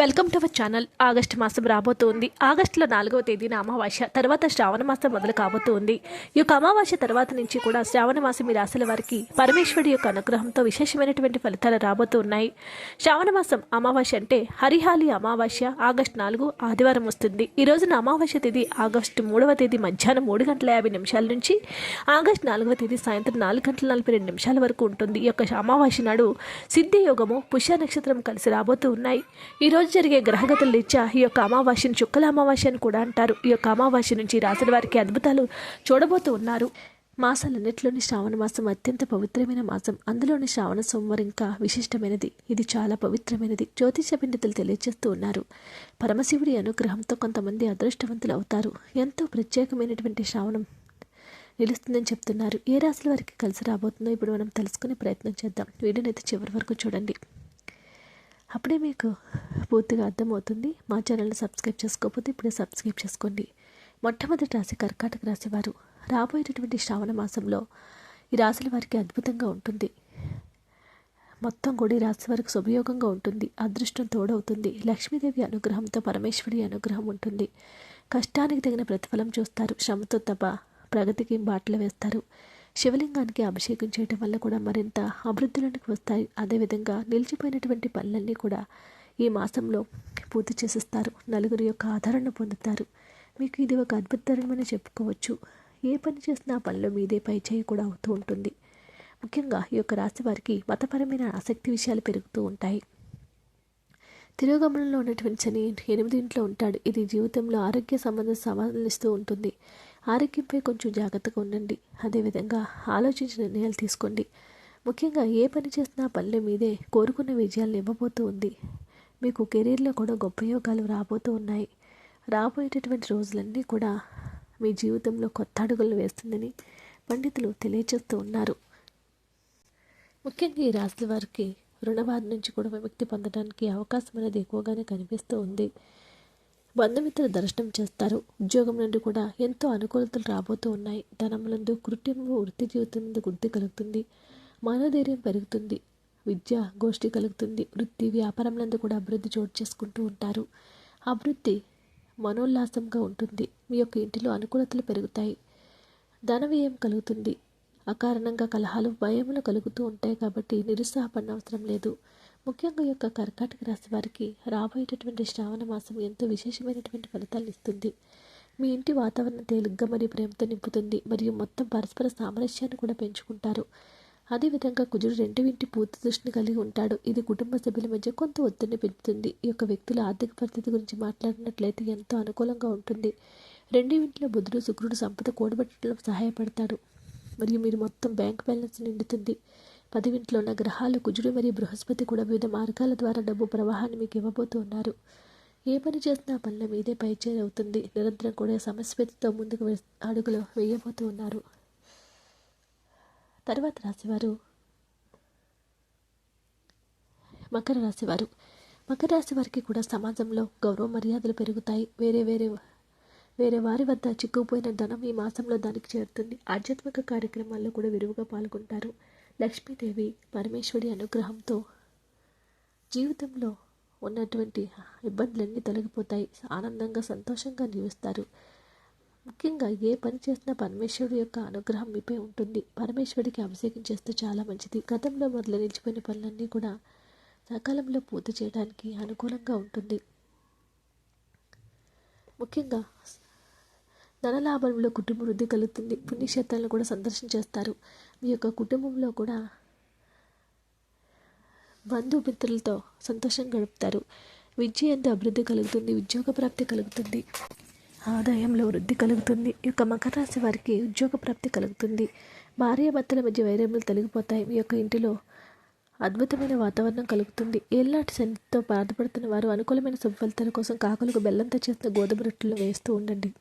Welcome to our channel. August మాసం రాబోతుంది. ఆగస్టులో నాలుగవ తేదీన అమావాస్య తర్వాత శ్రావణ మాసం మొదలు కాబోతుంది. ఈ యొక్క అమావాస్య తర్వాత నుంచి కూడా శ్రావణ మాసం ఈ రాశుల వారికి పరమేశ్వరుడి యొక్క అనుగ్రహంతో విశేషమైనటువంటి ఫలితాలు రాబోతూ ఉన్నాయి. శ్రావణ మాసం అమావాస్య అంటే హరిహాలి అమావాస్య ఆగస్టు నాలుగు ఆదివారం వస్తుంది. ఈ రోజున అమావాస్య తేదీ ఆగస్టు మూడవ తేదీ మధ్యాహ్నం మూడు గంటల యాభై నిమిషాల నుంచి ఆగస్టు నాలుగవ తేదీ సాయంత్రం నాలుగు గంటల నలభై రెండు నిమిషాల వరకు ఉంటుంది. ఈ యొక్క అమావాస్య నాడు సిద్ధి యోగము పుష్య నక్షత్రం కలిసి రాబోతూ ఉన్నాయి. ఈరోజు జరిగే గ్రహగతుల రీత్యా ఈ యొక్క అమావాస్యను చుక్కల అమావాస్య అని కూడా అంటారు. ఈ యొక్క అమావాస్య నుంచి రాసిన వారికి అద్భుతాలు చూడబోతూ ఉన్నారు. మాసాలన్నింటిలోని శ్రావణ మాసం అత్యంత పవిత్రమైన మాసం. అందులోని శ్రావణ సోమవారం ఇంకా విశిష్టమైనది. ఇది చాలా పవిత్రమైనది. జ్యోతిష పండితులు తెలియజేస్తూ ఉన్నారు. పరమశివుడి అనుగ్రహంతో కొంతమంది అదృష్టవంతులు అవుతారు. ఎంతో ప్రత్యేకమైనటువంటి శ్రావణం నిలుస్తుందని చెప్తున్నారు. ఏ రాశుల వారికి కలిసి రాబోతుందో ఇప్పుడు మనం తెలుసుకునే ప్రయత్నం చేద్దాం. వీడియోని చివరి వరకు చూడండి. అప్పుడే మీకు పూర్తిగా అర్థమవుతుంది. మా ఛానల్ని సబ్స్క్రైబ్ చేసుకోకపోతే ఇప్పుడే సబ్స్క్రైబ్ చేసుకోండి. మొట్టమొదటి రాశి కర్కాటక రాశి వారు. రాబోయేటటువంటి శ్రావణ మాసంలో ఈ రాశుల వారికి అద్భుతంగా ఉంటుంది. మొత్తం కూడా ఈ రాశి వారికి శుభయోగంగా ఉంటుంది. అదృష్టం తోడవుతుంది. లక్ష్మీదేవి అనుగ్రహంతో పరమేశ్వరి అనుగ్రహం ఉంటుంది. కష్టానికి తగిన ప్రతిఫలం చూస్తారు. శ్రమతో తప్ప ప్రగతికి బాటలు వేస్తారు. శివలింగానికి అభిషేకం చేయటం వల్ల కూడా మరింత అభివృద్ధిలోనికి వస్తాయి. అదేవిధంగా నిలిచిపోయినటువంటి పనులన్నీ కూడా ఈ మాసంలో పూర్తి చేసిస్తారు. నలుగురి యొక్క ఆదరణ పొందుతారు. మీకు ఇది ఒక అద్భుతకరమని చెప్పుకోవచ్చు. ఏ పని చేసినా పనిలో మీదే పై చేయి కూడా అవుతూ ఉంటుంది. ముఖ్యంగా ఈ యొక్క రాశి వారికి మతపరమైన ఆసక్తి విషయాలు పెరుగుతూ ఉంటాయి. తిరోగమనంలో ఉన్నటువంటి శని ఎనిమిది ఇంట్లో ఉంటాడు. ఇది జీవితంలో ఆరోగ్య సంబంధం సవాళ్ళు ఉంటుంది. ఆరోగ్యంపై కొంచెం జాగ్రత్తగా ఉండండి. అదేవిధంగా ఆలోచించి నిర్ణయాలు తీసుకోండి. ముఖ్యంగా ఏ పని చేసినా పనుల మీదే కోరుకున్న విజయాలను ఇవ్వబోతూ ఉంది. మీకు కెరీర్లో కూడా గొప్ప యోగాలు రాబోతూ ఉన్నాయి. రాబోయేటటువంటి రోజులన్నీ కూడా మీ జీవితంలో కొత్త అడుగులు వేస్తుందని పండితులు తెలియజేస్తూ ఉన్నారు. ముఖ్యంగా ఈ రాశి వారికి రుణబాధ నుంచి కూడా విముక్తి పొందడానికి అవకాశం అనేది ఎక్కువగానే కనిపిస్తూ ఉంది. బంధుమిత్రులు దర్శనం చేస్తారు. ఉద్యోగం నుండి కూడా ఎంతో అనుకూలతలు రాబోతూ ఉన్నాయి. ధనములందు కృత్యము వృత్తి జీవితం నుండి వృద్ధి కలుగుతుంది. మనోధైర్యం పెరుగుతుంది. విద్య గోష్ఠి కలుగుతుంది. వృత్తి వ్యాపారంలందు కూడా అభివృద్ధి చోటు చేసుకుంటూ ఉంటారు. అభివృద్ధి మనోల్లాసంగా ఉంటుంది. మీ యొక్క ఇంటిలో అనుకూలతలు పెరుగుతాయి. ధన వ్యయం కలుగుతుంది. అకారణంగా కలహాలు భయములు కలుగుతూ ఉంటాయి కాబట్టి నిరుత్సాహపడిన అవసరం లేదు. ముఖ్యంగా యొక్క కర్కాటక రాశి వారికి రాబోయేటటువంటి శ్రావణ మాసం ఎంతో విశేషమైనటువంటి ఫలితాలు ఇస్తుంది. మీ ఇంటి వాతావరణం తేలిగ్గా మరియు ప్రేమతో నింపుతుంది మరియు మొత్తం పరస్పర సామరస్యాన్ని కూడా పెంచుకుంటారు. అదేవిధంగా కుజుడు రెండు ఇంటి పూర్తి దృష్టిని కలిగి ఉంటాడు. ఇది కుటుంబ సభ్యుల మధ్య కొంత ఒత్తిడిని పెంచుతుంది ఈ యొక్క వ్యక్తుల ఆర్థిక పరిస్థితి గురించి మాట్లాడినట్లయితే ఎంతో అనుకూలంగా ఉంటుంది. రెండు ఇంట్లో బుధుడు శుక్రుడు సంపద కూడబెట్టడంలో సహాయపడతాడు మరియు మీరు మొత్తం బ్యాంక్ బ్యాలెన్స్ నిండుతుంది. పదివింట్లో ఉన్న గ్రహాలు కుజుడు మరియు బృహస్పతి కూడా వివిధ మార్గాల ద్వారా డబ్బు ప్రవాహాన్ని మీకు ఇవ్వబోతూ ఉన్నారు. ఏ పని చేసినా పనుల మీదే పైచేరి అవుతుంది. నిరంతరం కూడా సమస్యతో ముందుకు అడుగులు వేయబోతూ ఉన్నారు. తర్వాత రాశివారు. మకర రాశివారు. మకర రాశి వారికి కూడా సమాజంలో గౌరవ మర్యాదలు పెరుగుతాయి. వేరే వేరే వేరే వారి వద్ద చిక్కుపోయిన ధనం ఈ మాసంలో దానికి చేరుతుంది. ఆధ్యాత్మిక కార్యక్రమాల్లో కూడా విరివిగా పాల్గొంటారు. లక్ష్మీదేవి పరమేశ్వరి అనుగ్రహంతో జీవితంలో ఉన్నటువంటి ఇబ్బందులన్నీ తొలగిపోతాయి. ఆనందంగా సంతోషంగా జీవిస్తారు. ముఖ్యంగా ఏ పని చేసినా పరమేశ్వరుడు యొక్క అనుగ్రహం మీపై ఉంటుంది. పరమేశ్వరుడికి అభిషేకం చేస్తే చాలా మంచిది. గతంలో మొదలు నిలిచిపోయిన పనులన్నీ కూడా సకాలంలో పూర్తి చేయడానికి అనుకూలంగా ఉంటుంది. ముఖ్యంగా ధనలాభంలో కుటుంబ వృద్ధి కలుగుతుంది. పుణ్యక్షేత్రాలను కూడా సందర్శించేస్తారు మీ యొక్క కుటుంబంలో కూడా బంధుమిత్రులతో సంతోషం గడుపుతారు. విద్య ఎంతో అభివృద్ధి కలుగుతుంది. ఉద్యోగ ప్రాప్తి కలుగుతుంది. ఆదాయంలో వృద్ధి కలుగుతుంది. ఈ యొక్క మకర రాశి వారికి ఉద్యోగ ప్రాప్తి కలుగుతుంది. భార్యాభర్తల మధ్య వైరములు తొలగిపోతాయి. మీ యొక్క ఇంటిలో అద్భుతమైన వాతావరణం కలుగుతుంది. ఏళ్ళాటి శనితో బాధపడుతున్న వారు అనుకూలమైన శుభ ఫలితాల కోసం కాకులకు బెల్లంతో చేసిన గోధుమ రొట్టెలు వేస్తూ ఉండండి.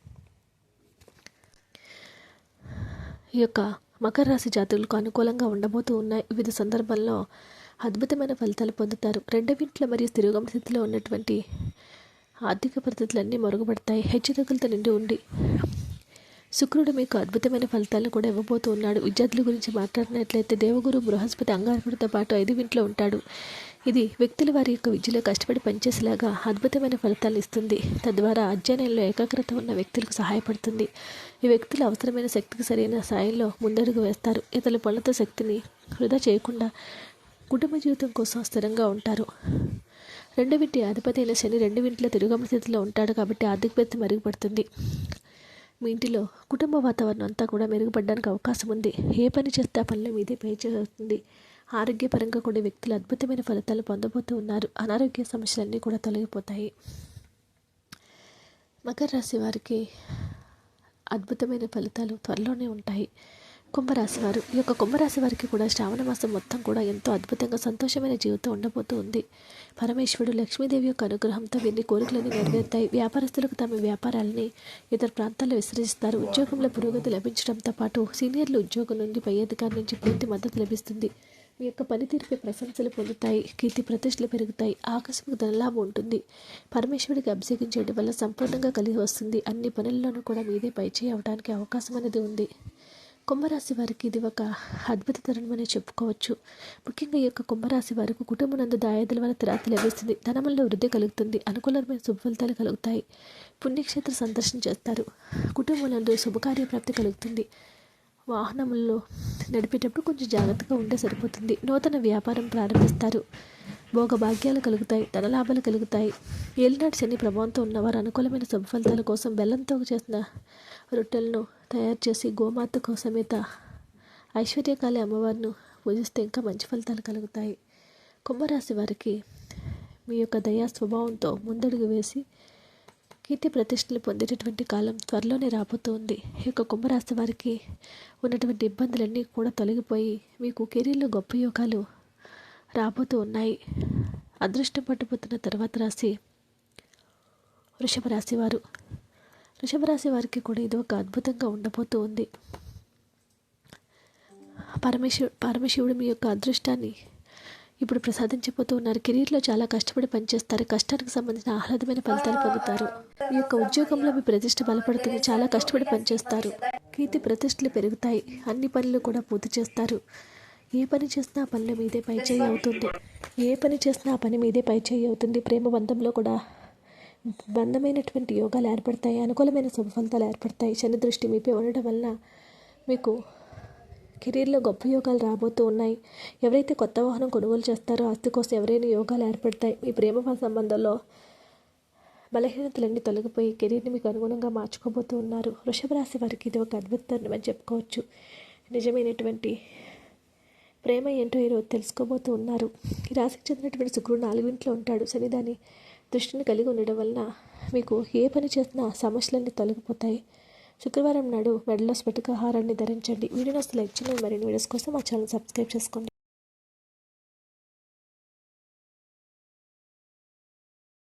ఈ యొక్క మకర రాశి జాతకులకు అనుకూలంగా ఉండబోతూ ఉన్నాయి వివిధ సందర్భాల్లో అద్భుతమైన ఫలితాలు పొందుతారు. రెండవింట్ల మరియు స్థిరోగమ స్థితిలో ఉన్నటువంటి ఆర్థిక పరిస్థితులన్నీ మరుగుపడతాయి. హెచ్చుతగ్గులతో నిండి ఉండి శుక్రుడు మీకు అద్భుతమైన ఫలితాలను కూడా ఇవ్వబోతూ ఉన్నాడు విద్యార్థుల గురించి మాట్లాడినట్లయితే దేవగురు బృహస్పతి అంగారకుడితో పాటు ఐదు వింట్లో ఉంటాడు. ఇది వ్యక్తుల వారి యొక్క విద్యలో కష్టపడి పనిచేసేలాగా అద్భుతమైన ఫలితాలు ఇస్తుంది. తద్వారా అధ్యయనంలో ఏకాగ్రత ఉన్న వ్యక్తులకు సహాయపడుతుంది. ఈ వ్యక్తులు అవసరమైన శక్తికి సరైన సాయంలో ముందడుగు వేస్తారు. ఇతరుల పనులతో శక్తిని వృధా చేయకుండా కుటుంబ జీవితం కోసం స్థిరంగా ఉంటారు. రెండో వింటి అధిపతి అయిన శని రెండు వింట్లో తిరుగమ స్థితిలో ఉంటాడు కాబట్టి ఆర్థిక పెద్ద మెరుగుపడుతుంది. మీ ఇంటిలో కుటుంబ వాతావరణం అంతా కూడా మెరుగుపడడానికి అవకాశం ఉంది. ఏ పని చేస్తే ఆ పనిలో మీదే పై చేస్తుంది? ఆరోగ్యపరంగా కూడా వ్యక్తులు అద్భుతమైన ఫలితాలు పొందబోతూ ఉన్నారు. అనారోగ్య సమస్యలన్నీ కూడా తొలగిపోతాయి. మకర రాశి వారికి అద్భుతమైన ఫలితాలు త్వరలోనే ఉంటాయి. కుంభరాశి వారు. ఈ యొక్క కుంభరాశి వారికి కూడా శ్రావణ మాసం మొత్తం కూడా ఎంతో అద్భుతంగా సంతోషమైన జీవితం ఉండబోతూ ఉంది. పరమేశ్వరుడు లక్ష్మీదేవి యొక్క అనుగ్రహంతో వీరిని కోరికలన్నీ నెరవేరుతాయి వ్యాపారస్తులకు తమ వ్యాపారాలని ఇతర ప్రాంతాల్లో విస్తరిస్తారు ఉద్యోగంలో పురోగతి లభించడంతో పాటు సీనియర్లు ఉద్యోగం నుండి పై అధికారి నుంచి పూర్తి మద్దతు లభిస్తుంది. మీ యొక్క పనితీరుపై ప్రశంసలు పొందుతాయి కీర్తి ప్రతిష్టలు పెరుగుతాయి ఆకస్మిక ధనలాభం ఉంటుంది. పరమేశ్వరుడికి అభిషేకం చేయడం వల్ల సంపూర్ణంగా కలిగి వస్తుంది. అన్ని పనుల్లోనూ కూడా మీదే పైచేయి అవడానికి అవకాశం అనేది ఉంది. కుంభరాశి వారికి ఇది ఒక అద్భుత తరుణమనే చెప్పుకోవచ్చు. ముఖ్యంగా ఈ యొక్క కుంభరాశి వారికి కుటుంబనందు దాయాదుల వల్ల తిరాతి లభిస్తుంది. ధనముల్లో వృద్ధి కలుగుతుంది. అనుకూలమైన శుభఫలితాలు కలుగుతాయి. పుణ్యక్షేత్ర సందర్శన చేస్తారు. కుటుంబంలో శుభకార్య ప్రాప్తి కలుగుతుంది. వాహనముల్లో నడిపేటప్పుడు కొంచెం జాగ్రత్తగా ఉంటే సరిపోతుంది. నూతన వ్యాపారం ప్రారంభిస్తారు. భోగభాగ్యాలు కలుగుతాయి. ధనలాభాలు కలుగుతాయి. ఏలినాటి శని ప్రభావంతో ఉన్నవారు అనుకూలమైన శుభ ఫలితాల కోసం బెల్లంతో చేసిన రొట్టెలను తయారు చేసి గోమాత కోసమేత ఐశ్వర్యకాళి అమ్మవారిను పూజిస్తే ఇంకా మంచి ఫలితాలు కలుగుతాయి. కుంభరాశి వారికి మీ యొక్క దయా స్వభావంతో ముందడుగు వేసి కీర్తి ప్రతిష్టలు పొందేటటువంటి కాలం త్వరలోనే రాబోతోంది. ఈ యొక్క కుంభరాశి వారికి ఉన్నటువంటి ఇబ్బందులన్నీ కూడా తొలగిపోయి మీకు కెరీర్లో గొప్ప యోగాలు రాబోతూ ఉన్నాయి. అదృష్టం పట్టుపోతున్న తర్వాత రాశి వృషభ రాశి వారు. వృషభరాశి వారికి కూడా ఇది ఒక అద్భుతంగా ఉండబోతూ ఉంది. పరమేశ్వరు పరమశివుడు మీ యొక్క అదృష్టాన్ని ఇప్పుడు ప్రసాదించబోతూ ఉన్నారు. కెరీర్లో చాలా కష్టపడి పనిచేస్తారు. కష్టానికి సంబంధించిన ఆహ్లాదమైన ఫలితాలు పొందుతారు. మీ యొక్క ఉద్యోగంలో మీ ప్రతిష్ట బలపడుతుంది. చాలా కష్టపడి పనిచేస్తారు. కీర్తి ప్రతిష్టలు పెరుగుతాయి. అన్ని పనులు కూడా పూర్తి చేస్తారు. ఏ పని చేసినా ఆ పనుల మీదే పై చేయి అవుతుంది. ఏ పని చేసినా ఆ పని మీదే పై చేయి అవుతుంది. ప్రేమ బంధంలో కూడా బంధమైనటువంటి యోగాలు ఏర్పడతాయి అనుకూలమైన శుభ ఫలితాలు ఏర్పడతాయి. శని దృష్టి మీపై ఉండడం వల్ల మీకు కెరీర్లో గొప్ప యోగాలు రాబోతూ ఉన్నాయి. ఎవరైతే కొత్త వాహనం కొనుగోలు చేస్తారో ఆస్తి కోసం ఎవరైనా యోగాలు ఏర్పడతాయి. మీ ప్రేమ సంబంధంలో బలహీనతలన్నీ తొలగిపోయి కెరీర్ని మీకు అనుగుణంగా మార్చుకోబోతూ ఉన్నారు. వృషభ రాశి వారికి ఇది ఒక అద్భుతం అని చెప్పుకోవచ్చు. నిజమైనటువంటి ప్రేమ ఏంటో ఈరోజు తెలుసుకోబోతూ ఉన్నారు. ఈ రాశికి చెందినటువంటి శుక్రుడు నాలుగింట్లో ఉంటాడు. శనిదాని దృష్టిని కలిగి ఉండడం వలన మీకు ఏ పని చేసినా సమస్యలన్నీ తొలగిపోతాయి. శుక్రవారం నాడు మెడలో స్ఫటికాహారాన్ని ధరించండి. వీడియోని అసలు లైక్ చేయండి. మరిన్ని వీడియోస్ కోసం మా ఛానల్ సబ్స్క్రైబ్ చేసుకోండి.